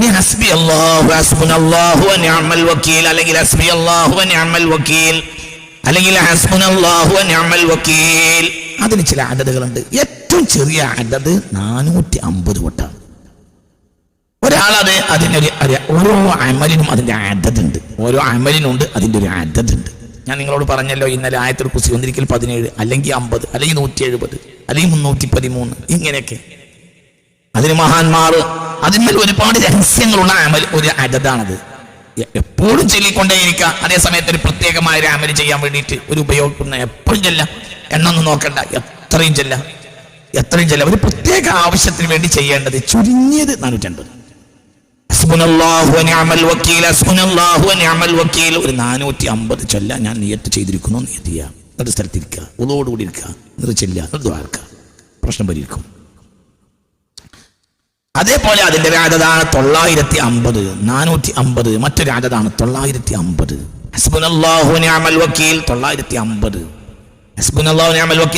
നീ ഹസ്ബി അള്ളാഹു ഹസ്ബുൻ അള്ളാഹു വ നിഅമൽ വക്കീൽ അല്ലെങ്കിൽ ഹസ്ബി അള്ളാഹു വ വക്കീൽ അല്ലെങ്കിൽ ഹസ്ബുൻ അള്ളാഹു വ വക്കീൽ. അതിന് ചില അടതുകളുണ്ട് ഏറ്റവും ചെറിയ അടത് നാനൂറ്റി അമ്പത് വട്ടാണ് ഒരാളത് അതിനൊരു ഓരോ അമലിനും അതിന്റെ ആദതുണ്ട്. ഓരോ അമലിനുണ്ട് അതിന്റെ ഒരു ആദതുണ്ട്. ഞാൻ നിങ്ങളോട് പറഞ്ഞല്ലോ ഇന്നലെ ആയത്തിൽ കുസി ഒന്നിരിക്കൽ പതിനേഴ് അല്ലെങ്കിൽ അമ്പത് അല്ലെങ്കിൽ നൂറ്റി എഴുപത് അല്ലെങ്കിൽ മുന്നൂറ്റി പതിമൂന്ന് ഇങ്ങനെയൊക്കെ. അതിന് മഹാന്മാർ അതിന്മേൽ ഒരുപാട് രഹസ്യങ്ങളുള്ള അമൽ ഒരു അടതാണത് എ- എപ്പോഴും ചൊല്ലിക്കൊണ്ടേയിരിക്കുക അതേ സമയത്ത് ഒരു പ്രത്യേകമായ ഒരു അമൽ ചെയ്യാൻ വേണ്ടിയിട്ട് ഒരു ഉപയോഗിക്കുന്ന എപ്പോഴും ചെല്ലാം. എണ്ണൊന്നും നോക്കണ്ട. എത്രയും ചെല്ലാം. എത്രയും ചെല്ലാം. ഒരു പ്രത്യേക ആവശ്യത്തിന് വേണ്ടി ചെയ്യേണ്ടത് ചുരുങ്ങിയത് നാനൂറ്റൻപത്. ഒരു നാനൂറ്റി അമ്പത് ചൊല്ല ഞാൻ നിയത്ത് ചെയ്തിരിക്കുന്നു. നിയത്തിയ ഒരു സ്ഥലത്തിരിക്കുക ഉള്ളോടുകൂടി ഇരിക്കുക. എന്നിട്ട് ചെല്ലുക. എന്നിട്ട് പ്രശ്നം പരിഹരിക്കും. അതേപോലെ അതിന്റെ രാജതാണ് തൊള്ളായിരത്തി അമ്പത് നാനൂറ്റി അമ്പത് മറ്റൊരു രാജതാണ് തൊള്ളായിരത്തി അമ്പത് തൊള്ളായിരത്തി അമ്പത്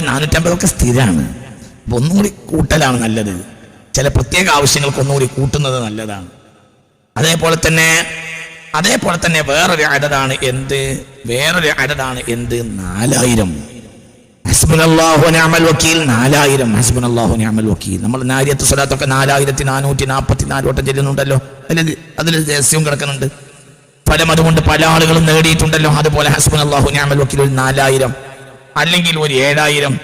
നാനൂറ്റി അമ്പതൊക്കെ സ്ഥിരമാണ് ഒന്നുകൂടി കൂട്ടലാണ് നല്ലത്. ചില പ്രത്യേക ആവശ്യങ്ങൾക്ക് ഒന്നുകൂടി കൂട്ടുന്നത് നല്ലതാണ്. അതേപോലെ തന്നെ അതേപോലെ തന്നെ വേറൊരു അടതാണ് എന്ത്? വേറൊരു അടതാണ് എന്ത്? നാലായിരം. നാലായിരം. നമ്മൾ നാരിയത്ത് സ്വലാത്തൊക്കെ നാലായിരത്തി നാനൂറ്റി നാൽപ്പത്തി നാല് ചെല്ലുന്നുണ്ടല്ലോ. അതിൽ അതിൽ രഹസ്യവും കിടക്കുന്നുണ്ട്. ഫലം അതുകൊണ്ട് പല ആളുകളും നേടിയിട്ടുണ്ടല്ലോ. അതുപോലെ ഹസ്ബുനല്ലാഹു ഞാമൽ വക്കീൽ ഒരു നാലായിരം. അല്ലെങ്കിൽ ഒരു ഏഴായിരം.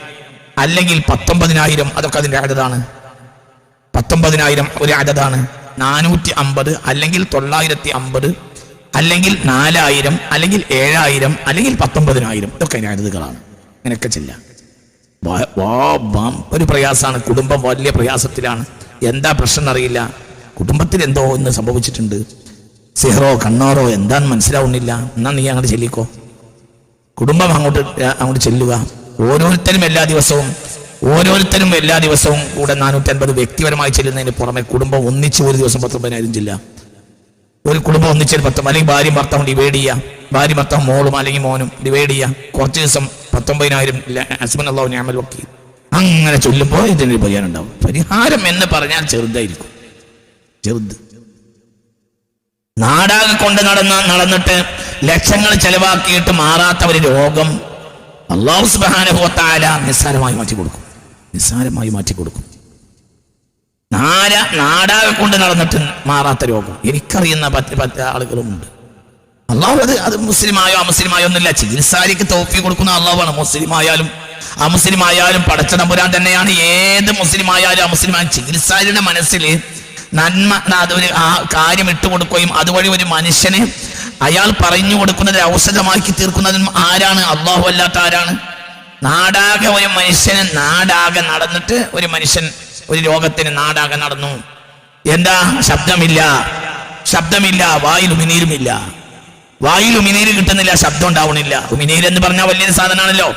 അല്ലെങ്കിൽ പത്തൊമ്പതിനായിരം. അതൊക്കെ അതിന്റെ അടതാണ്. പത്തൊമ്പതിനായിരം ഒരു അടതാണ്. നാനൂറ്റി അമ്പത് അല്ലെങ്കിൽ തൊള്ളായിരത്തി അമ്പത് അല്ലെങ്കിൽ നാലായിരം അല്ലെങ്കിൽ ഏഴായിരം അല്ലെങ്കിൽ പത്തൊമ്പതിനായിരം. ഇതൊക്കെ അതിന്റെ അടതുകളാണ് ഇങ്ങനെയൊക്കെ ചെയ്യാം. ഒരു പ്രയാസമാണ്. കുടുംബം വലിയ പ്രയാസത്തിലാണ്. എന്താ പ്രശ്നം അറിയില്ല കുടുംബത്തിൽ എന്തോ ഒന്ന് സംഭവിച്ചിട്ടുണ്ട്. സിഹറോ കണ്ണോറോ എന്താന്ന് മനസ്സിലാവുന്നില്ല. എന്നാ നീ അങ്ങോട്ട് ചെല്ലിക്കോ. കുടുംബം അങ്ങോട്ട് അങ്ങോട്ട് ചെല്ലുക. ഓരോരുത്തരും എല്ലാ ദിവസവും ഓരോരുത്തരും എല്ലാ ദിവസവും കൂടെ നാനൂറ്റി അൻപത് വ്യക്തിപരമായി ചെല്ലുന്നതിന് പുറമെ കുടുംബം ഒന്നിച്ച് ഒരു ദിവസം പത്തൊമ്പതിനായിരം ചെല്ല ഒരു കുടുംബം ഒന്നിച്ച് പത്തും അല്ലെങ്കിൽ ഭാര്യ ഭർത്താവും ഡിവൈഡ് ചെയ്യുക. ഭാര്യ ഭർത്താവും മോളും അല്ലെങ്കിൽ മോനും ഡിവൈഡ് ചെയ്യുക. കുറച്ച് ദിവസം പത്തൊമ്പതിനായിരം ഹസ്ബൻഡ് അള്ളാഹു ഞാമൽ വക്കീൽ. അങ്ങനെ ചൊല്ലുമ്പോൾ ഇതിനൊരു പരിഹാരം ഉണ്ടാവും പരിഹാരം എന്ന് പറഞ്ഞാൽ ചെറുതായിരിക്കും. ചെറുത്. നാടാകെ കൊണ്ട് നടന്ന നടന്നിട്ട് ലക്ഷങ്ങൾ ചെലവാക്കിയിട്ട് മാറാത്ത ഒരു രോഗം അള്ളാഹു സുബാനുഭവത്താല നിസ്സാരമായി മാറ്റി കൊടുക്കും. നിസ്സാരമായി മാറ്റി കൊടുക്കും. നാര നാടാകെ കൊണ്ട് നടന്നിട്ട് മാറാത്ത രോഗം. എനിക്കറിയുന്ന പത്ത് പത്ത് ആളുകളുമുണ്ട്. അള്ളാഹു അത് അത് മുസ്ലിമായോ അമുസ്ലിമായോ ഒന്നുമില്ല. ചികിത്സാരിക്ക് തോഫി കൊടുക്കുന്ന അള്ളാഹുവാണ്. മുസ്ലിമായാലും അമുസ്ലിമായാലും അമുസ്ലിം ആയാലും പടച്ച നമ്പുരാൻ തന്നെയാണ്. ഏത് മുസ്ലിമായാലും ആയാലും അമുസ്ലിം ആയാലും ചികിത്സാരിയുടെ മനസ്സിൽ നന്മ അതൊരു ആ കാര്യം ഇട്ടു കൊടുക്കുകയും അതുവഴി ഒരു മനുഷ്യനെ അയാൾ പറഞ്ഞു കൊടുക്കുന്നത് ഔഷധമാക്കി തീർക്കുന്നതിനും ആരാണ്? അള്ളാഹു അല്ലാത്ത ആരാണ്? നാടാകെ ഒരു മനുഷ്യന് നാടാകെ നടന്നിട്ട് ഒരു മനുഷ്യൻ ഒരു രോഗത്തിന് നാടാകെ നടന്നു. എന്താ? ശബ്ദമില്ല. ശബ്ദമില്ല. വായിലും ഉമിനീരുമില്ല വായിൽ ഉമിനീര് കിട്ടുന്നില്ല ശബ്ദം ഉണ്ടാവണില്ല. ഉമിനീര് എന്ന് പറഞ്ഞാൽ വലിയൊരു സാധനമാണല്ലോ.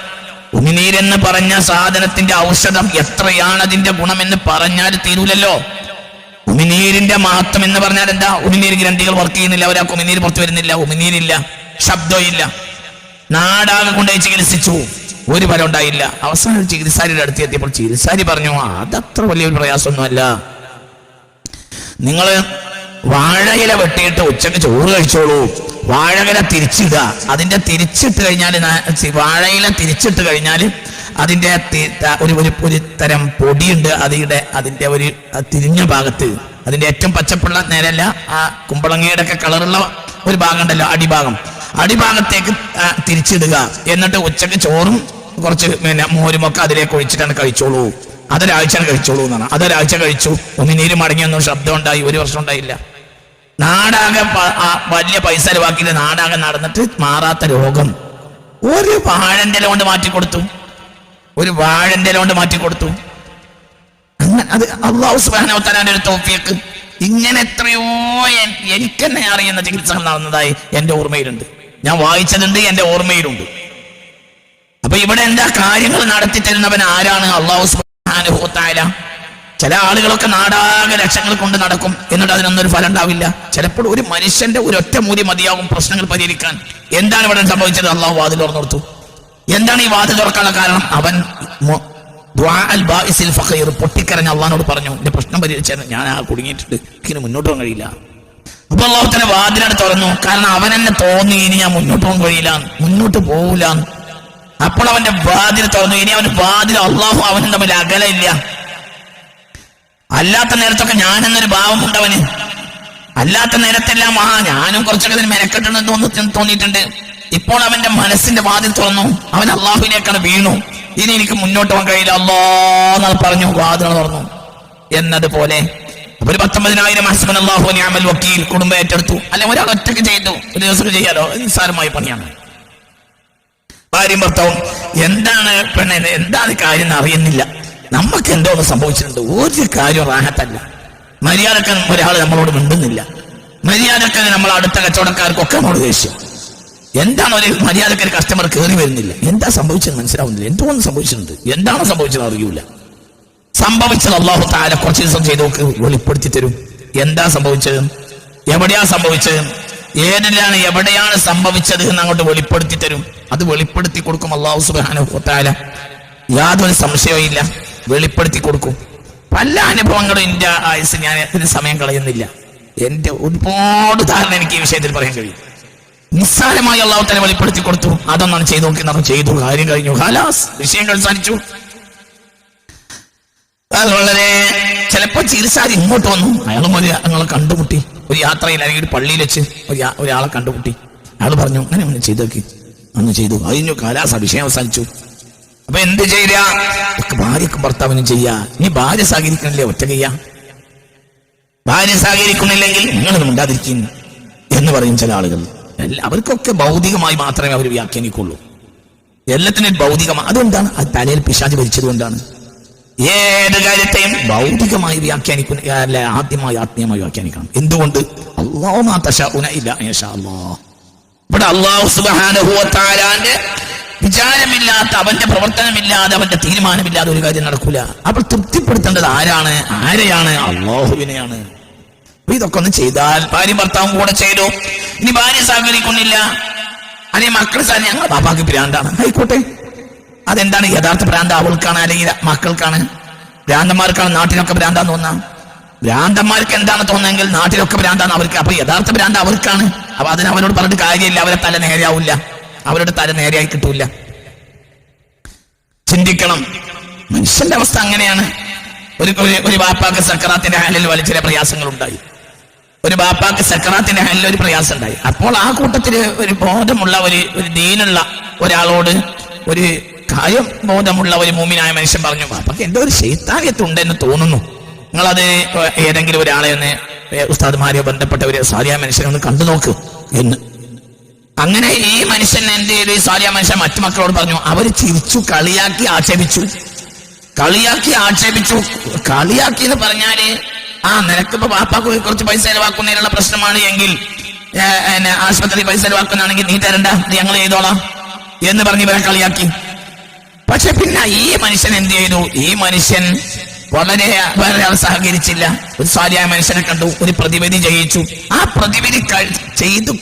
ഉമിനീര് എന്ന് പറഞ്ഞ സാധനത്തിന്റെ ഔഷധം എത്രയാണ് അതിന്റെ ഗുണമെന്ന് പറഞ്ഞാൽ തീരൂലല്ലോ. ഉമിനീരിന്റെ മഹത്വം എന്ന് പറഞ്ഞാൽ എന്താ? ഉമിനീര് ഗ്രന്ഥികൾ വർക്ക് ചെയ്യുന്നില്ല ഒരാൾക്ക് ഉമിനീര് പുറത്തു വരുന്നില്ല ഉമിനീരില്ല ശബ്ദമില്ല നാടാകെ കൊണ്ടുപോയി ചികിത്സിച്ചു. ഒരു ഫലം ഉണ്ടായില്ല. അവസാനം ചികിത്സാരിയുടെ അടുത്ത് എത്തിയപ്പോൾ ചികിത്സാരി പറഞ്ഞു "ആ, അതത്ര വലിയൊരു പ്രയാസമൊന്നുമല്ല. നിങ്ങൾ വാഴയില വെട്ടിയിട്ട് ഉച്ചയ്ക്ക് ചോറ് കഴിച്ചോളൂ. വാഴയില തിരിച്ചിടുക. അതിന്റെ തിരിച്ചിട്ട് കഴിഞ്ഞാൽ വാഴയില തിരിച്ചിട്ട് കഴിഞ്ഞാൽ അതിന്റെ ഒരു ഒരു തരം പൊടിയുണ്ട്. അതിയുടെ അതിന്റെ ഒരു തിരിഞ്ഞ ഭാഗത്ത്. അതിന്റെ ഏറ്റവും പച്ചപ്പുള്ള നേരല്ല ആ കുമ്പളങ്ങയുടെ ഒക്കെ കളറുള്ള ഒരു ഭാഗം ഉണ്ടല്ലോ അടിഭാഗം. അടിഭാഗത്തേക്ക് തിരിച്ചിടുക. എന്നിട്ട് ഉച്ചയ്ക്ക് ചോറും കുറച്ച് പിന്നെ മോരുമൊക്കെ അതിലേക്ക് ഒഴിച്ചിട്ടാണ് കഴിച്ചോളൂ. അതൊരാഴ്ച കഴിച്ചോളൂ എന്നാണ്. അതൊരാഴ്ച കഴിച്ചു. ഉമിനീര് മടങ്ങിയൊന്നും ശബ്ദം ഉണ്ടായി ഒരു വർഷം ഉണ്ടായില്ല. നാടാകെ വലിയ പൈസ ചെലവാക്കിയിട്ട് നാടാകെ നടന്നിട്ട് മാറാത്ത രോഗം. ഒരു വാഴന്റെ കൊണ്ട് മാറ്റി കൊടുത്തു. ഒരു വാഴന്റെ കൊണ്ട് മാറ്റി കൊടുത്തു. അങ്ങനെ അത് അള്ളാഹു സുബാനവത്താലാന്റെ ഒരു തോഫിയക്ക് ഇങ്ങനെ എത്രയോ എനിക്ക് തന്നെ അറിയുന്ന ചികിത്സകൾ നടന്നതായി എന്റെ ഓർമ്മയിലുണ്ട്. ഞാൻ വായിച്ചതുണ്ട് എന്റെ ഓർമ്മയിലുണ്ട്. അപ്പൊ ഇവിടെ എന്താ കാര്യങ്ങൾ നടത്തി തരുന്നവൻ ആരാണ്? അള്ളാഹു സുബാനുഭവത്തായ ചില ആളുകളൊക്കെ നാടാകെ ലക്ഷങ്ങൾ കൊണ്ട് നടക്കും. എന്നിട്ട് അതിനൊന്നൊരു ഫലം ഉണ്ടാവില്ല. ചിലപ്പോൾ ഒരു മനുഷ്യന്റെ ഒരു ഒറ്റ മൂതി മതിയാകും പ്രശ്നങ്ങൾ പരിഹരിക്കാൻ. എന്താണ് ഇവിടെ സംഭവിച്ചത്? അള്ളാഹു വാതിൽ തുറന്നു എന്താണ് ഈ വാതിൽ തുറക്കാനുള്ള കാരണം? അവൻ പൊട്ടിക്കരഞ്ഞ അള്ളഹാനോട് പറഞ്ഞു എന്റെ പ്രശ്നം പരിഹരിച്ചാൽ ഞാൻ ആ കുടുങ്ങിയിട്ടുണ്ട്. ഇങ്ങനെ മുന്നോട്ട് പോകാൻ കഴിയില്ല. അപ്പൊ അള്ളാഹു തന്നെ വാതിലാണ് തുറന്നു. കാരണം അവൻ എന്നെ തോന്നി ഇനി ഞാൻ മുന്നോട്ട് പോകാൻ കഴിയില്ല. മുന്നോട്ട് പോകില്ല അപ്പോൾ അവന്റെ വാതിൽ തുറന്നു. ഇനി അവന്റെ വാതിൽ അള്ളാഹു അവനും തമ്മിൽ അകലയില്ല അല്ലാത്ത നേരത്തൊക്കെ ഞാനെന്നൊരു ഭാവം അവന് അല്ലാത്ത നേരത്തെല്ലാം ആ ഞാനും കുറച്ചൊക്കെ ഇതിന് മെനക്കെട്ടുണ്ടെന്ന് തോന്നി തോന്നിയിട്ടുണ്ട്. ഇപ്പോൾ അവന്റെ മനസ്സിന്റെ വാതിൽ തുറന്നു. അവൻ അള്ളാഹുവിനേക്കാണ് വീണു. ഇനി എനിക്ക് മുന്നോട്ട് പോകാൻ കഴിയില്ല. അള്ളാന്ന് പറഞ്ഞു വാതിൽ തുറന്നു. എന്നതുപോലെ ഒരു പത്തൊമ്പതിനായിരം ഹസ്ബൻ അള്ളാഹു നിഅമൽ വക്കീൽ കുടുംബം ഏറ്റെടുത്തു. അല്ലെ ഒരാൾ ഒറ്റയ്ക്ക് ചെയ്തു. ഒരു ദിവസം ചെയ്യാലോ? നിസ്സാരമായ പണിയാണ്. ഭാര്യയും ഭർത്താവും എന്താണ് പെണ്ണെ എന്താണ് കാര്യം അറിയുന്നില്ല. നമുക്ക് എന്തോ ഒന്ന് സംഭവിച്ചിട്ടുണ്ട്? ഒരു കാര്യം റാഹത്തല്ല. മര്യാദക്കൻ ഒരാൾ നമ്മളോട് മിണ്ടുന്നില്ല. മര്യാദക്കൻ നമ്മൾ അടുത്ത കച്ചവടക്കാർക്കൊക്കെ നമ്മളോട് ദേഷ്യം. എന്താണ് ഒരു മര്യാദക്കൊരു കസ്റ്റമർ കയറി വരുന്നില്ല? എന്താ സംഭവിച്ചത് മനസ്സിലാവുന്നില്ല. എന്തോ ഒന്ന് സംഭവിച്ചിട്ടുണ്ട്? എന്താണ് സംഭവിച്ചത് അറിയൂല. സംഭവിച്ചത് അള്ളാഹു താല കുറച്ച് ദിവസം ചെയ്ത് നോക്ക് വെളിപ്പെടുത്തി തരും എന്താ സംഭവിച്ചത്? എവിടെയാ സംഭവിച്ചത്? ഏതിലാണ് എവിടെയാണ് സംഭവിച്ചത് എന്ന് അങ്ങോട്ട് വെളിപ്പെടുത്തി തരും അത് വെളിപ്പെടുത്തി കൊടുക്കും അള്ളാഹു സുബാന യാതൊരു സംശയവും ഇല്ല വെളിപ്പെടുത്തി കൊടുക്കും. പല അനുഭവങ്ങളും എന്റെ ആയുസ് ഞാൻ ഇതിന് സമയം കളയുന്നില്ല. എന്റെ ഒരുപാട് ധാരണ എനിക്ക് ഈ വിഷയത്തിൽ പറയാൻ കഴിയും. നിസ്സാരമായി അള്ളാഹു തന്നെ വെളിപ്പെടുത്തി കൊടുത്തു. അതൊന്നാണ് ചെയ്തു നോക്കി. നമ്മൾ ചെയ്തു. കാര്യം കഴിഞ്ഞു. ഹാലാസ് വിഷയം കഴിച്ചു അത് വളരെ ചിലപ്പോ ചികിത്സാരി ഇങ്ങോട്ട് വന്നു. അയാളും ഒരു ഞങ്ങളെ കണ്ടുമുട്ടി. ഒരു യാത്രയിൽ അല്ലെങ്കിൽ ഒരു പള്ളിയിൽ വെച്ച് ഒരു ഒരാളെ കണ്ടുമുട്ടി. അയാൾ പറഞ്ഞു അങ്ങനെ ഒന്ന് ചെയ്തേക്ക് അന്ന് ചെയ്തു. കഴിഞ്ഞു. കാലാസ വിഷയം അവസാനിച്ചു. അപ്പൊ എന്ത് ചെയ്യ? ഭാര്യക്കും ഭർത്താവിനും ചെയ്യാ. ഇനി ഭാര്യ സഹകരിക്കണില്ലേ? ഒറ്റ ചെയ്യാ ഭാര്യ സഹകരിക്കുന്നില്ലെങ്കിൽ നിങ്ങളൊന്നും ഉണ്ടാതിരിക്കുന്നു എന്ന് പറയും ചില ആളുകൾ. അവർക്കൊക്കെ ഭൗതികമായി മാത്രമേ അവർ വ്യാഖ്യാനിക്കുള്ളൂ. എല്ലാത്തിനും ഭൗതികമാണ് അതുകൊണ്ടാണ് അത് തലയിൽ പിശാച് ഭരിച്ചത് കൊണ്ടാണ്. ഏത് കാര്യത്തെയും ഭൗതികമായി വ്യാഖ്യാനിക്കുന്ന അല്ല ആദ്യമായി ആത്മീയമായി വ്യാഖ്യാനിക്കണം. എന്തുകൊണ്ട്? അള്ളാഹു മാ ഇവിടെ അള്ളാഹു തആലാന്റെ വിചാരമില്ലാത്ത അവന്റെ പ്രവർത്തനമില്ലാതെ അവന്റെ തീരുമാനമില്ലാതെ ഒരു കാര്യം നടക്കൂല. അപ്പോൾ തൃപ്തിപ്പെടുത്തേണ്ടത് ആരാണ്? ആരെയാണ്? അള്ളാഹുവിനെയാണ്. ഇതൊക്കെ ഒന്ന് ചെയ്താൽ ഭാര്യ ഭർത്താവും കൂടെ ചെയ്തു ഇനി ഭാര്യ സഹകരിക്കുന്നില്ല. അല്ലെങ്കിൽ മക്കൾ സാധനം ഞങ്ങൾ ബാപ്പാക്ക് ഭ്രാന്താണ്. ആയിക്കോട്ടെ. അതെന്താണ്? യഥാർത്ഥ ഭ്രാന്ത് അവൾക്കാണ് അല്ലെങ്കിൽ മക്കൾക്കാണ്? ഭ്രാന്തന്മാർക്കാണ് നാട്ടിലൊക്കെ ഭ്രാന്താന്ന് തോന്നാം? ഭ്രാന്തന്മാർക്ക് എന്താണ് തോന്നുന്നെങ്കിൽ നാട്ടിലൊക്കെ ഭ്രാന്താണ് അവർക്ക്. അപ്പൊ യഥാർത്ഥ ഭ്രാന്ത് അവർക്കാണ്. അപ്പൊ അതിന് അവനോട് പറഞ്ഞിട്ട് കാര്യമില്ല. അവരെ തല നേരെയാവില്ല. അവരുടെ തല നേരെയായി കിട്ടൂല. ചിന്തിക്കണം. മനുഷ്യന്റെ അവസ്ഥ അങ്ങനെയാണ്. ഒരു ഒരു- ബാപ്പാക്ക് സക്കറാത്തിന്റെ ഹാലിൽ വലിയ ചില പ്രയാസങ്ങൾ ഉണ്ടായി ഒരു ബാപ്പാക്ക് സക്കറാത്തിന്റെ ഹാലിൽ ഒരു പ്രയാസം ഉണ്ടായി അപ്പോൾ ആ കൂട്ടത്തിൽ ഒരു ബോധമുള്ള ഒരു ഒരു ദീനുള്ള ഒരാളോട് ഒരു കാര്യം ബോധമുള്ള ഒരു മൂമിനായ മനുഷ്യൻ പറഞ്ഞു ബാപ്പാക്ക് എന്തോ ഒരു ശൈത്താനിയത്തുണ്ടെന്ന് തോന്നുന്നു. നിങ്ങളത് ഏതെങ്കിലും ഒരാളെ ഒന്ന് ഉസ്താദ്മാരെയോ ബന്ധപ്പെട്ട ഒരു സാധ്യ മനുഷ്യനെ ഒന്ന് കണ്ടു നോക്ക് എന്ന് അങ്ങനെ ഈ മനുഷ്യൻ എന്ത് ചെയ്തു? ഈ സാലിയ മനുഷ്യൻ മറ്റു മക്കളോട് പറഞ്ഞു അവർ ചിരിച്ചു കളിയാക്കി ആക്ഷേപിച്ചു. കളിയാക്കി ആക്ഷേപിച്ചു. കളിയാക്കി എന്ന് പറഞ്ഞാൽ ആ നിനക്കിപ്പോ പാപ്പാക്ക് കുറച്ച് പൈസ ചെലവാക്കുന്നതിനുള്ള പ്രശ്നമാണ് എങ്കിൽ ആശുപത്രി പൈസ ചെലവാക്കുന്നതാണെങ്കിൽ നീ തരണ്ട ഞങ്ങൾ ചെയ്തോളാം. എന്ന് പറഞ്ഞ് ഇവരെ കളിയാക്കി. പക്ഷെ പിന്നെ ഈ മനുഷ്യൻ എന്ത് ചെയ്തു? ഈ മനുഷ്യൻ വളരെ വളരെ ആൾ സഹകരിച്ചില്ല ഒരു സാരിയായ മനുഷ്യനെ കണ്ടു ഒരു പ്രതിവിധി ചെയ്യിച്ചു ആ പ്രതിവിധി ചെയ്തു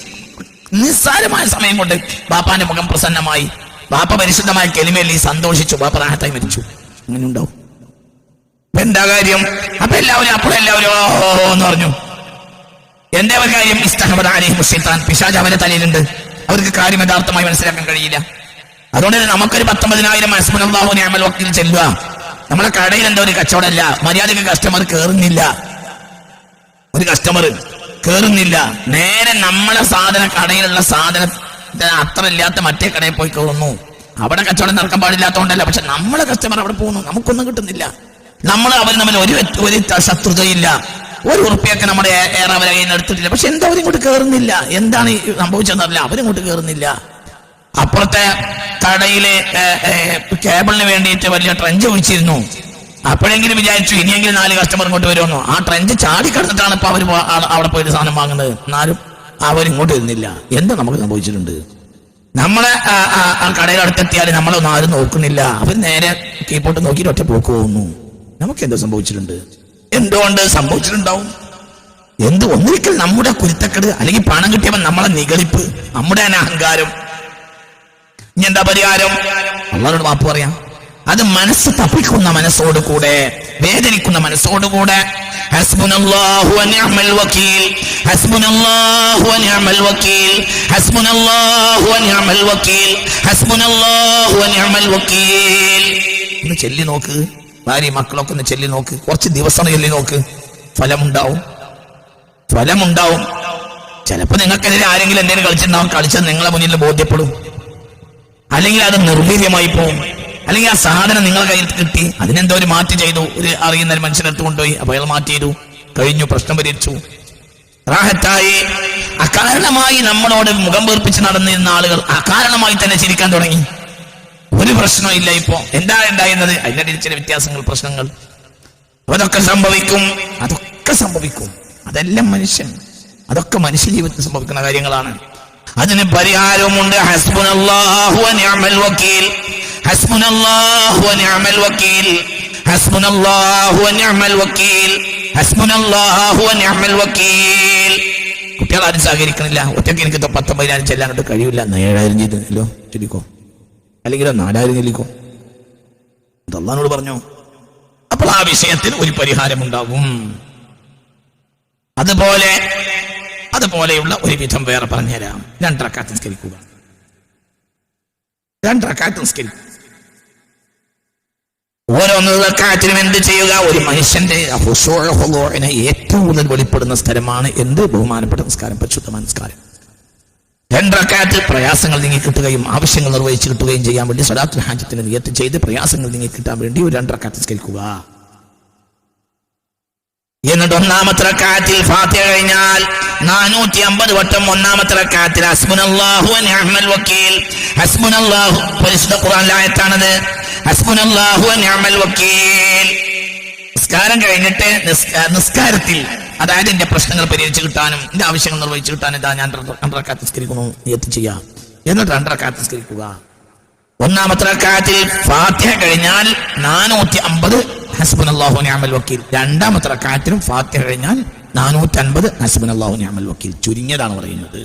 നിസ്സാരമായ സമയം കൊണ്ട് ബാപ്പാന്റെ മുഖം പ്രസന്നമായി. ബാപ്പ പരിശുദ്ധമായ കെലിമേലി സന്തോഷിച്ചു. ബാപ്പ റാഹത്തായി മരിച്ചു. അങ്ങനെ ഉണ്ടാവും എന്താ കാര്യം? അപ്പൊ എല്ലാവരും അപ്പോഴെല്ലാവരും ഓ എന്ന് പറഞ്ഞു. എന്റെ ഒരു കാര്യം ഇസ്തഹബദ ശൈത്താൻ പിശാജ് അവന്റെ തലയിലുണ്ട്. അവർക്ക് കാര്യം യഥാർത്ഥമായി മനസ്സിലാക്കാൻ കഴിയില്ല. അതുകൊണ്ട് തന്നെ നമുക്കൊരു പത്തൊമ്പതിനായിരം അസ്മനാഹു നിയമൽ വക്കിൽ ചെല്ലുക. നമ്മളെ കടയിൽ എന്താ ഒരു കച്ചവടമല്ല. മര്യാദയ്ക്ക് കസ്റ്റമർ കയറുന്നില്ല ഒരു കസ്റ്റമർ കയറുന്നില്ല നേരെ നമ്മളെ സാധന കടയിലുള്ള സാധന അത്ര ഇല്ലാത്ത മറ്റേ കടയിൽ പോയി കയറുന്നു അവിടെ കച്ചവടം നടക്കാൻ പാടില്ലാത്തതുകൊണ്ടല്ല പക്ഷെ നമ്മളെ കസ്റ്റമർ അവിടെ പോകുന്നു. നമുക്കൊന്നും കിട്ടുന്നില്ല. നമ്മൾ അവർ തമ്മിൽ ഒരു ഒരു ശത്രുതയില്ല. ഒരു ഉറുപ്പിയൊക്കെ നമ്മുടെ ഏറെ അവരെ കയ്യിൽ നിന്ന് എടുത്തിട്ടില്ല. പക്ഷെ എന്താ അവരിങ്ങോട്ട് കയറുന്നില്ല എന്താണ് ഈ സംഭവിച്ചതെന്നറിയില്ല അവരിങ്ങോട്ട് കയറുന്നില്ല അപ്പുറത്തെ കടയിലെ കേബിളിന് വേണ്ടിയിട്ട് വലിയ ട്രെഞ്ച് ഒഴിച്ചിരുന്നു അപ്പോഴെങ്കിലും വിചാരിച്ചു ഇനിയെങ്കിലും നാല് കസ്റ്റമർ ഇങ്ങോട്ട് വരുമെന്നോ. ആ ട്രെഞ്ച് ചാടി കടന്നിട്ടാണ് ഇപ്പൊ അവർ അവിടെ പോയിട്ട് സാധനം വാങ്ങുന്നത്. എന്നാലും അവരിങ്ങോട്ട് വരുന്നില്ല. എന്താ നമുക്ക് സംഭവിച്ചിട്ടുണ്ട്? നമ്മളെ കടയിൽ അടുത്തെത്തിയാൽ നമ്മളൊന്നും ആരും നോക്കുന്നില്ല. അവർ നേരെ കീപോട്ട് നോക്കിയിട്ട് ഒറ്റ പോക്ക് പോകുന്നു. നമുക്ക് എന്തോ സംഭവിച്ചിട്ടുണ്ട്? എന്തുകൊണ്ട് സംഭവിച്ചിട്ടുണ്ടാവും? എന്ത് ഒന്നിരിക്കൽ നമ്മുടെ കുരുത്തക്കെട് അല്ലെങ്കിൽ പണം കിട്ടിയവൻ നമ്മളെ നികളിപ്പ് നമ്മുടെ അഹങ്കാരം ഇനി എന്താ പരിഹാരം? അള്ളാരോട് മാപ്പ് പറയാം. അത് മനസ്സ് തപ്പിക്കുന്ന മനസ്സോട് കൂടെ വേദനിക്കുന്ന മനസ്സോടുകൂടെ കൂടെ. ഒന്ന് ചെല്ലി നോക്ക്. ഭാര്യ മക്കളൊക്കെ ഒന്ന് ചെല്ലി നോക്ക്. കുറച്ച് ദിവസം ചൊല്ലി നോക്ക്. ഫലമുണ്ടാവും. ഫലമുണ്ടാവും. ചിലപ്പോ നിങ്ങൾക്കെതിരെ ആരെങ്കിലും എന്തെങ്കിലും കളിച്ചിട്ടുണ്ടാവും. കളിച്ചാൽ നിങ്ങളെ മുന്നിൽ ബോധ്യപ്പെടും. അല്ലെങ്കിൽ അത് നിർവീര്യമായി പോകും അല്ലെങ്കിൽ ആ സാധനം നിങ്ങളെ കയ്യിൽ കിട്ടി അതിനെന്തോ ഒരു മാറ്റി ചെയ്തു ഒരു അറിയുന്ന ഒരു മനുഷ്യനടുത്ത് കൊണ്ടുപോയി അപ്പൊ അയാൾ മാറ്റി ചെയ്തു കഴിഞ്ഞു പ്രശ്നം പരിഹരിച്ചു. റാഹത്തായി. അകാരണമായി നമ്മളോട് മുഖം വീർപ്പിച്ച് നടന്നിരുന്ന ആളുകൾ അകാരണമായി തന്നെ ചിരിക്കാൻ തുടങ്ങി. ഒരു പ്രശ്നവും ഇല്ല ഇപ്പോ. എന്താ ഉണ്ടായിരുന്നത്? അതിന്റെ ചില വ്യത്യാസങ്ങൾ പ്രശ്നങ്ങൾ. അതൊക്കെ സംഭവിക്കും. അതൊക്കെ സംഭവിക്കും. അതെല്ലാം മനുഷ്യൻ. അതൊക്കെ മനുഷ്യ ജീവിതത്തിൽ സംഭവിക്കുന്ന കാര്യങ്ങളാണ്. അതിന് പരിഹാരമുണ്ട് ഹസ്ബുൻ അള്ളാഹു വക്കീൽ. വക്കീൽ. കുട്ടികൾ ആരും സഹകരിക്കണില്ല. ഒറ്റയ്ക്ക് എനിക്ക് പത്ത് പത്തൊമ്പതിനായിരം ചെല്ലാൻ കൊണ്ട് കഴിയില്ല ഏഴായിരം ചെയ്തല്ലോ ചൊല്ലിക്കോ അല്ലെങ്കിൽ നാലായിരം ചൊല്ലിക്കോ? അള്ളഹാനോട് പറഞ്ഞു? അപ്പോൾ ആ വിഷയത്തിൽ ഒരു പരിഹാരമുണ്ടാകും. അതുപോലെ അതുപോലെയുള്ള ഒരു വിധം വേറെ പറഞ്ഞുതരാം. രണ്ടരക്കാറ്റ് നിസ്കരിക്കുക. രണ്ടരക്കാറ്റ് നിസ്കരിക്കുക. ഓരോന്ന് റക്കാറ്റിനും എന്ത് ചെയ്യുക? ഒരു മനുഷ്യന്റെ ഹുളൂഇനെ ഏറ്റവും കൂടുതൽ വെളിപ്പെടുന്ന സ്ഥലമാണ് എന്ത്? ബഹുമാനപ്പെട്ട നിസ്കാരം പരിശുദ്ധ നിസ്കാരം. രണ്ടക്കാറ്റ് പ്രയാസങ്ങൾ നീങ്ങി കിട്ടുകയും ആവശ്യങ്ങൾ നിർവഹിച്ചു കിട്ടുകയും ചെയ്യാൻ വേണ്ടി സദാത്ത് ഹാജ്യത്തിന് നിയത്ത് ചെയ്ത് പ്രയാസങ്ങൾ നീങ്ങി കിട്ടാൻ വേണ്ടി ഒരു രണ്ടക്കാറ്റ് നിസ്കരിക്കുക. എന്നിട്ട് ഒന്നാമത്തെ റക്കാത്തിൽ ഫാത്തിഹ കഴിഞ്ഞാൽ നാനൂറ്റി അമ്പത് വട്ടം ഒന്നാമത്തെ റക്കാത്തിൽ ഹസ്ബുനല്ലാഹു നിഅമൽ വക്കീൽ. ഹസ്ബുനല്ലാഹു പരിശുദ്ധ ഖുർആനിലായത്താണത് ഹസ്ബുനല്ലാഹു നിഅമൽ വക്കീൽ. നിസ്കാരം കഴിഞ്ഞിട്ട് നിസ്കാരത്തിൽ അതായത് എന്റെ പ്രശ്നങ്ങൾ പരിഹരിച്ചു കിട്ടാനും എന്റെ ആവശ്യങ്ങൾ നിർവഹിച്ചു കിട്ടാനും ഇതാ ഞാൻ രണ്ടറക്കാത്ത് നിസ്കരിക്കുന്നു നിയത്തി ചെയ്യാം. എന്നിട്ട് രണ്ടറക്കാത്ത് നിസ്കരിക്കുക. ഒന്നാമത്തെ റക്കാത്തിൽ ഫാത്തിഹ കഴിഞ്ഞാൽ നാനൂറ്റി അമ്പത് ഹസ്ബൻ നിഅമൽ വക്കീൽ. രണ്ടാമത്തെ റക്കാറ്റിനും ഫാത്തിഹ കഴിഞ്ഞാൽ നാനൂറ്റി അൻപത് ഹസ്ബൻ അള്ളാഹു നിഅമൽ വക്കീൽ. ചുരുങ്ങിയതാണ് പറയുന്നത്.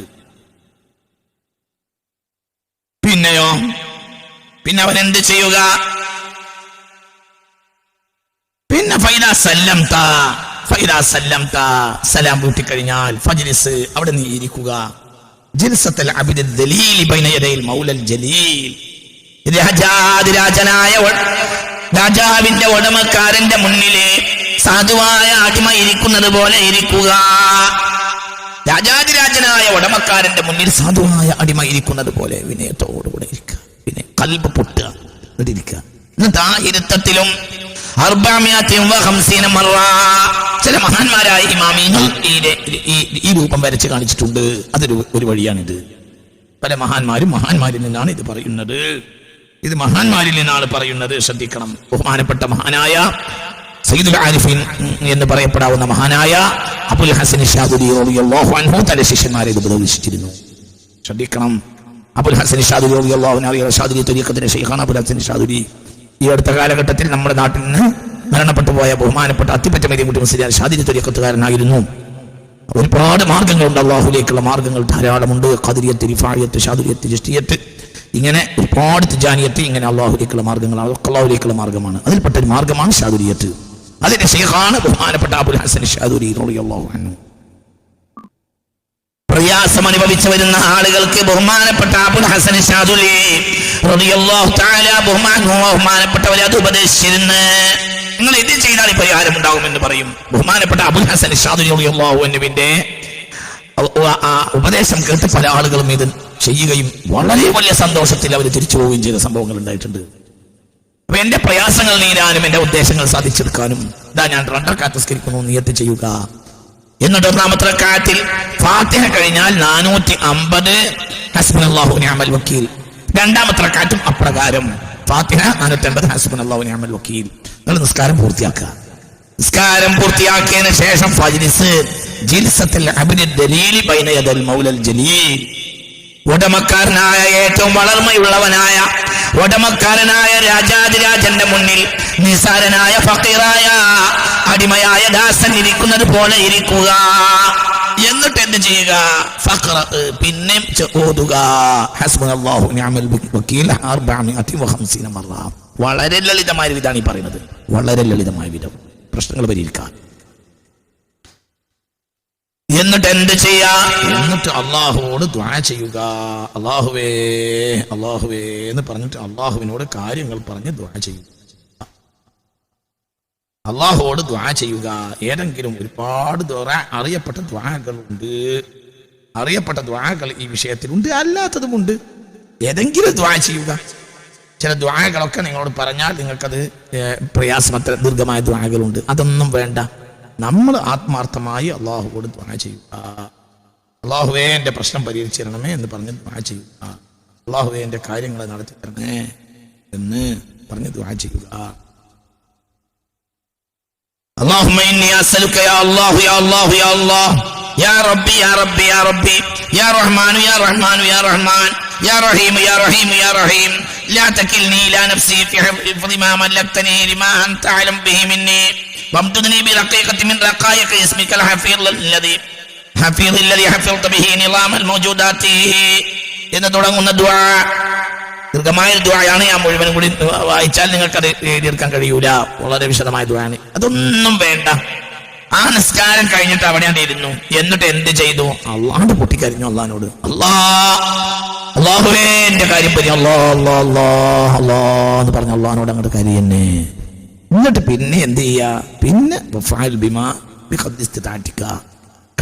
പിന്നെയോ? പിന്നെ അവൻ എന്ത് ചെയ്യുക? പിന്നെ സലാം ഫജ്ലിസ് അവിടെ നീ ഇരിക്കുക. ജലീൽ. രാജാതിരാജനായ രാജാവിന്റെ ഉടമക്കാരന്റെ മുന്നിലെ സാധുവായ അടിമ ഇരിക്കുന്നത് പോലെ ഇരിക്കുക. രാജാതിരാജനായ ഉടമക്കാരന്റെ മുന്നിൽ സാധുവായ അടിമ ഇരിക്കുന്നത് പോലെ വിനയത്തോടുകൂടെ ഇരിക്കുക. പിന്നെ കൽബ് പൊട്ടുക. ഇരിക്കുക. എന്നിട്ട് ചില മഹാന്മാരായ ഇമാമിങ്ങൾ ഈ രൂപം വരച്ച് കാണിച്ചിട്ടുണ്ട്. അതൊരു ഒരു വഴിയാണിത്. പല മഹാന്മാരും മഹാന്മാരിൽ നിന്നാണ് ഇത് പറയുന്നത്. ഇത് മഹാന്മാരിൽ നിന്നാണ് പറയുന്നത്. ശ്രദ്ധിക്കണം. ബഹുമാനപ്പെട്ട മഹാനായ സയ്യിദുൽ ആരിഫീൻ എന്ന് പറയപ്പെടാവുന്ന മഹാനായ അബുൽ ഹസൻ അൻഹു തന്റെ ശിഷ്യന്മാരെ ഇത് ഉപദേശിച്ചിരുന്നു. ശ്രദ്ധിക്കണം. അബുൽ ഹസൻ ഷാദുരി ഷാദുരി തരീഖത്തിന്റെ ഷെയ്ഖാണ് അബുൽ ഹസൻ ഷാദുരി ഈ അടുത്ത കാലഘട്ടത്തിൽ നമ്മുടെ നാട്ടിൽ നിന്ന് മരണപ്പെട്ടു പോയ ബഹുമാനപ്പെട്ട അത്തിപ്പറ്റ മേരിക്കുട്ടി മുസ്ലിയാർ ഷാദിരി തരീഖത്തുകാരനായിരുന്നു. ഒരുപാട് മാർഗങ്ങളുണ്ട്. അള്ളാഹുലേക്കുള്ള മാർഗങ്ങൾ ധാരാളമുണ്ട്. ഖാദിരിയത്ത് റിഫായത്ത് ഷാദുരിയത്ത് ജസ്റ്റിയത്ത് ഇങ്ങനെ ഒരുപാട് തിജാനിയത്ത് ഇങ്ങനെ അള്ളാഹുലേക്കുള്ള മാർഗങ്ങൾ അതൊക്കെ അള്ളാഹുലേക്കുള്ള മാർഗമാണ്. അതിൽപ്പെട്ട ഒരു മാർഗമാണ് ഷാദുരിയത്ത്. അതിന്റെ ശേഖാണ് ബഹുമാനപ്പെട്ട അബുൽ ഹസൻ ഷാദുരി പ്രയാസം അനുഭവിച്ചു വരുന്ന ആളുകൾക്ക് ബഹുമാനപ്പെട്ട അബുൽ ഹസൻ ഷാദുലി ബഹുമാനപ്പെട്ടവരെ അത് ഉപദേശിച്ചിരുന്നു നിങ്ങൾ ഇത് ചെയ്താൽ പരിഹാരം ഉണ്ടാകും എന്ന് പറയും. ബഹുമാനപ്പെട്ട അബുൽ ഹസൻ ഷാദുലി ഉപദേശം കേട്ട് പല ആളുകളും ഇത് ചെയ്യുകയും വളരെ വലിയ സന്തോഷത്തിൽ അവർ തിരിച്ചു പോവുകയും ചെയ്ത സംഭവങ്ങൾ ഉണ്ടായിട്ടുണ്ട്. അപ്പൊ എന്റെ പ്രയാസങ്ങൾ നീരാനും എന്റെ ഉദ്ദേശങ്ങൾ സാധിച്ചെടുക്കാനും ഇതാ ഞാൻ രണ്ടരക്കാത്ത് സ്കരിക്കുന്നു നിയത്ത് ചെയ്യുക. എന്നിട്ട് ഒന്നാമത്തെ കാലത്തിൽ ഫാത്തിഹ കഴിഞ്ഞാൽ നാനൂറ്റി അമ്പത് ഹസ്ബൻ അള്ളാഹു നിഅമൽ വക്കീൽ. രണ്ടാമത്തെ കാറ്റും അപ്രകാരം ഫാത്തിഹ നാനൂറ്റി അമ്പത് ഹസ്ബൻ അള്ളാഹു നിഅമൽ വക്കീൽ. നിങ്ങൾ നിസ്കാരം പൂർത്തിയാക്കുക. നിസ്കാരം പൂർത്തിയാക്കിയതിനു ശേഷം ഫജ്ലിസ് ജിൽസത്തിൽ അബിനി ദലീലി ബൈന യദൽ മൗലൽ ജലീൽ. ഉടമക്കാരനായ ഏറ്റവും വളർമ്മയുള്ളവനായ ഉടമക്കാരനായ രാജാതിരാജന്റെ മുന്നിൽ നിസാരനായ ഫക്കീറായ അടിമയായ ദാസൻ ഇരിക്കുന്നത് പോലെ ഇരിക്കുക. എന്നിട്ട് എന്ത് ചെയ്യുക? ഫക്ര പിന്നെ ഓതുക. വളരെ ലളിതമായ വിധാണ് ഈ പറയുന്നത്. വളരെ ലളിതമായ വിധം. പ്രശ്നങ്ങൾ പരിഹരിക്കാൻ എന്നിട്ട് എന്ത് ചെയ്യാ? എന്നിട്ട് അള്ളാഹുവോട് ദ്വാ ചെയ്യുക. അള്ളാഹുവേ അള്ളാഹുവേ എന്ന് പറഞ്ഞിട്ട് അള്ളാഹുവിനോട് കാര്യങ്ങൾ പറഞ്ഞ് ദ്വാ ചെയ്യുക. അള്ളാഹുവോട് ദ്വാ ചെയ്യുക. ഏതെങ്കിലും ഒരുപാട് അറിയപ്പെട്ട ദ്വാകളുണ്ട് അറിയപ്പെട്ട ദ്വാകൾ ഈ വിഷയത്തിലുണ്ട് അല്ലാത്തതുമുണ്ട്. ഏതെങ്കിലും ദ്വാ ചെയ്യുക. ചില ദ്വാകളൊക്കെ നിങ്ങളോട് പറഞ്ഞാൽ നിങ്ങൾക്കത് പ്രയാസമത്ര ദീർഘമായ ദ്വാകളുണ്ട് അതൊന്നും വേണ്ട. നമ്മൾ ആത്മാർത്ഥമായി അള്ളാഹുവോട് ദ്വാ ചെയ്യുക അള്ളാഹുവേ എൻ്റെ പ്രശ്നം പരിഹരിച്ചു തരണമേ എന്ന് പറഞ്ഞ് ദ്വാ ചെയ്യുക അള്ളാഹുവേ എൻ്റെ കാര്യങ്ങളെ നടത്തി തരണേ എന്ന് പറഞ്ഞ് ദ്വാ ചെയ്യുക اللهم إني أسألك يا الله يا الله يا الله يا ربي يا ربي يا ربي يا رحمن يا رحمن يا رحمن يا رحيم يا رحيم يا رحيم لا تكلني إلى نفسي في حفظ ما ملكتني لما أنت أعلم به مني وامددني برقيقة من رقائق اسمك الحفيظ الذي حفيظ الذي حفظت به نظام الموجودات എന്ന് തുടങ്ങുന്ന ദുആ ദീർഘമായ ഒരു ദ്വായാണ് ഞാൻ മുഴുവനും കൂടി വായിച്ചാൽ നിങ്ങൾക്കത് എഴുതിയെടുക്കാൻ കഴിയൂല വളരെ വിശദമായ ദ്വാണ് അതൊന്നും വേണ്ട ആ നിസ്കാരം കഴിഞ്ഞിട്ട് അവിടെ ഞാൻ ഇരുന്നു എന്നിട്ട് എന്ത് ചെയ്തു അള്ളാഹ് പൊട്ടിക്കരിഞ്ഞു അള്ളഹാനോട് അള്ളാ അള്ളാഹുവേ എന്റെ കാര്യം പറഞ്ഞു അള്ളാ അള്ളാ അള്ളാ അള്ളാ എന്ന് പറഞ്ഞ അള്ളഹാനോട് അങ്ങോട്ട് കരിയെന്നെ എന്നിട്ട് പിന്നെ എന്ത് ചെയ്യുക പിന്നെ ബിമാ താറ്റിക്ക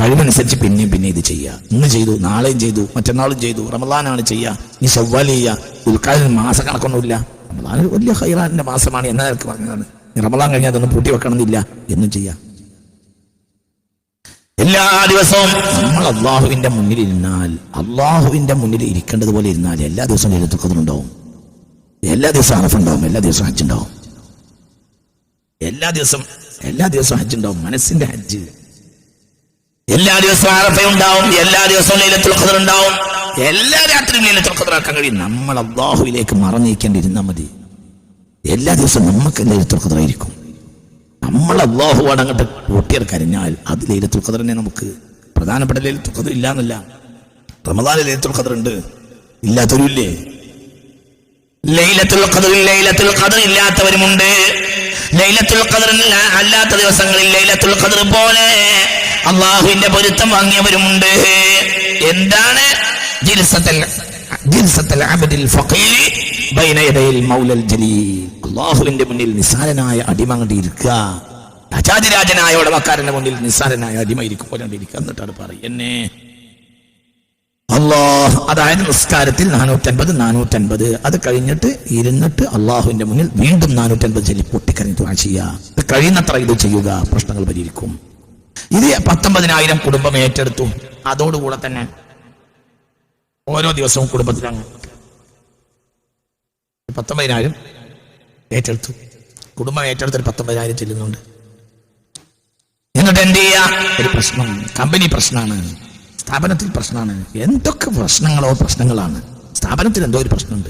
കഴിവനുസരിച്ച് പിന്നെയും പിന്നെ ഇത് ചെയ്യുക ഇന്ന് ചെയ്തു നാളെയും ചെയ്തു മറ്റന്നാളും ചെയ്തു റമദാനാണ് ചെയ്യുക നീ ചൊവ്വാൽ ചെയ്യുക ഉൽക്കാലിന് മാസക്കണക്കൊന്നുമില്ല. റമദാൻ വലിയ ഹൈറാനിന്റെ മാസമാണ് എന്ന നിലയ്ക്ക് പറഞ്ഞതാണ്. റമദാൻ കഴിഞ്ഞാൽ അതൊന്നും പൂട്ടി വെക്കണമെന്നില്ല. എന്നും ചെയ്യാം. എല്ലാ ദിവസവും നമ്മൾ അള്ളാഹുവിന്റെ മുന്നിൽ ഇരുന്നാൽ അള്ളാഹുവിന്റെ മുന്നിൽ ഇരിക്കേണ്ടതുപോലെ ഇരുന്നാൽ എല്ലാ ദിവസവും എഴുത്തുക്കതുണ്ടാവും എല്ലാ ദിവസവും അറഫുണ്ടാവും എല്ലാ ദിവസവും ഹജ്ജുണ്ടാവും. എല്ലാ ദിവസം എല്ലാ ദിവസവും ഹജ്ജ് ഉണ്ടാവും. മനസ്സിന്റെ ഹജ്ജ്. എല്ലാ ദിവസവും ആറഫ ഉണ്ടാവും. എല്ലാ ദിവസവും ലൈലത്തുൽ ഖദർ ഉണ്ടാവും. എല്ലാ രാത്രിയും ലൈലത്തുൽ ഖദർ ആക്കാൻ കഴിയും. നമ്മൾ അള്ളാഹുവിലേക്ക് മറന്നേക്കേണ്ടിരുന്നാൽ മതി. എല്ലാ ദിവസവും നമുക്ക് ലൈലത്തുൽ ഖദർ ആയിരിക്കും. നമ്മൾ അള്ളാഹുവാണ് അങ്ങോട്ട് കൂട്ടിയർ കരഞ്ഞാൽ അത് ലൈലത്തുൽ ഖദർ തന്നെ നമുക്ക്. പ്രധാനപ്പെട്ട ലൈലത്തുൽ ഖദർ ഇല്ല എന്നല്ല റമദാൻ ലൈലത്തുൽ ഖദർ ഉണ്ട്. ഇല്ലാത്തവരില്ലേ ലൈലത്തുൽ ഖദറിൽ ലൈലത്തുൽ ഖദർ ഇല്ലാത്തവരുമുണ്ട്. ലൈലത്തുൽ ഖദർ അല്ലാത്ത ദിവസങ്ങളിൽ ലൈലത്തുൽ ഖദർ പോലെ അള്ളാഹുവിന്റെ പൊരുത്തം വാങ്ങിയവരുമുണ്ട്. എന്താണ്? അള്ളാഹുവിന്റെ മുന്നിൽ നിസാരനായ അടിമ അങ്ങോട്ട് ഇരിക്കുക രാജാതിരാജനായ ഉടമക്കാരന്റെ മുന്നിൽ നിസ്സാരനായ അടിമ ഇരിക്കും പോലെ അങ്ങോട്ട് ഇരിക്കുക. എന്നിട്ടാണ് പറയും എന്നെ അള്ളാഹ് അതായത് നിസ്കാരത്തിൽ നാനൂറ്റൻപത് നാനൂറ്റൻപത്. അത് കഴിഞ്ഞിട്ട് ഇരുന്നിട്ട് അള്ളാഹുവിന്റെ മുന്നിൽ വീണ്ടും നാനൂറ്റൻപത് ചൊല്ലി പൊട്ടിക്കറിഞ്ഞ് തുവാ ചെയ്യുക. കഴിയുന്നത്ര ഇത് ചെയ്യുക പ്രശ്നങ്ങൾ പരിഹരിക്കും. ഇത് പത്തൊമ്പതിനായിരം കുടുംബം ഏറ്റെടുത്തു. അതോടുകൂടെ തന്നെ ഓരോ ദിവസവും കുടുംബത്തിലാണ് പത്തൊമ്പതിനായിരം ഏറ്റെടുത്തു. കുടുംബം ഏറ്റെടുത്തൊരു പത്തൊമ്പതിനായിരം ചെല്ലുന്നുണ്ട്. എന്നിട്ട് എന്ത് ചെയ്യാ ഒരു പ്രശ്നം. കമ്പനി പ്രശ്നമാണ്. സ്ഥാപനത്തിൽ പ്രശ്നമാണ്. എന്തൊക്കെ പ്രശ്നങ്ങളോ പ്രശ്നങ്ങളാണ്. സ്ഥാപനത്തിൽ എന്തോ ഒരു പ്രശ്നമുണ്ട്.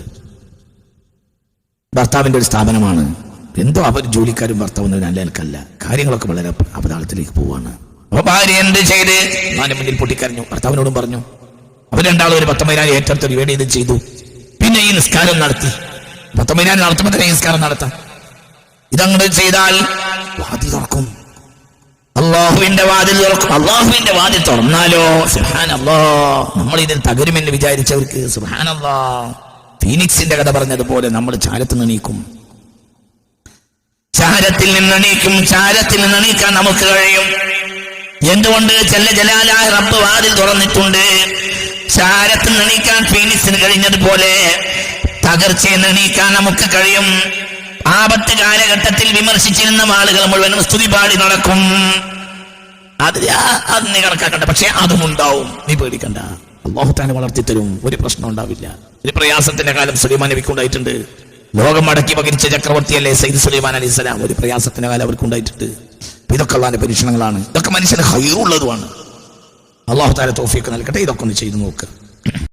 ഭർത്താവിന്റെ ഒരു സ്ഥാപനമാണ്. എന്തോ അവർ ജോലിക്കാരും ഭർത്താവും നല്ല കാര്യങ്ങളൊക്കെ വളരെ അപതാളത്തിലേക്ക് പോവാണ്. അപ്പൊ ഭാര്യ എന്ത് ചെയ്ത്? ഞാനും മുന്നിൽ പൊട്ടിക്കരഞ്ഞു. ഭർത്താവിനോടും പറഞ്ഞു അവർ രണ്ടാളും ഒരു പത്തൊമ്പതിനായിരം ഏറ്റെടുത്ത് ഡിവൈഡ് ചെയ്ത് ചെയ്തു. പിന്നെ ഈ നിസ്കാരം നടത്തി. പത്തൊമ്പതിനായിരം നടത്തുമ്പോൾ തന്നെ നിസ്കാരം നടത്താം. ഇതങ്ങോട്ട് ചെയ്താൽ വാതിൽ തുറക്കും. അള്ളാഹുവിന്റെ വാതിൽ തുറക്കും. അള്ളാഹുവിന്റെ വാതിൽ തുറന്നാലോ? സുഹാൻ അള്ളാ നമ്മൾ ഇതിൽ തകരുമെന്ന് വിചാരിച്ചവർക്ക് സുഹാൻ അള്ളാ ഫീനിക്സിന്റെ കഥ പറഞ്ഞതുപോലെ നമ്മൾ ചാരത്ത് നീക്കും. ചാരത്തിൽ നിന്ന് എണീക്കും ചാരത്തിൽ നിന്ന് എണീക്കാൻ നമുക്ക് കഴിയും. എന്തുകൊണ്ട്? ചെല്ല ജലാലായ റബ്ബ് വാതിൽ തുറന്നിട്ടുണ്ട്. ചാരത്തിൽ നിന്ന് എണീക്കാൻ ഫീനിക്സിന് കഴിഞ്ഞതുപോലെ തകർച്ചയിൽ നിന്ന് എണീക്കാൻ നമുക്ക് കഴിയും. ആപത്ത് കാലഘട്ടത്തിൽ വിമർശിച്ചിരുന്ന ആളുകൾ മുഴുവനും സ്തുതി പാടി നടക്കും. അത് അത് നീ കണക്കാക്കണ്ട. പക്ഷെ അതും ഉണ്ടാവും. നീ പേടിക്കണ്ട. അള്ളാഹുത്താനെ വളർത്തി തരും. ഒരു പ്രശ്നം ഉണ്ടാവില്ല. ഒരു പ്രയാസത്തിന്റെ കാലം സുലൈമാൻ നബിക്കുണ്ടായിട്ടുണ്ട് ലോകം അടക്കി പകരിച്ച ചക്രവർത്തിയല്ലേ സയ്യിദ് സുലൈമാൻ അലി സ്വലാം? ഒരു പ്രയാസത്തിന്റെ കാലം അവർക്കുണ്ടായിട്ടുണ്ട് ഇതൊക്കെ അള്ളാന്റെ പരീക്ഷണങ്ങളാണ്. ഇതൊക്കെ മനുഷ്യന് ഹൈറുള്ളതുമാണ്. അള്ളാഹു താല തോഫിയൊക്കെ നൽകട്ടെ. ഇതൊക്കെ ഒന്ന് ചെയ്തു നോക്ക്.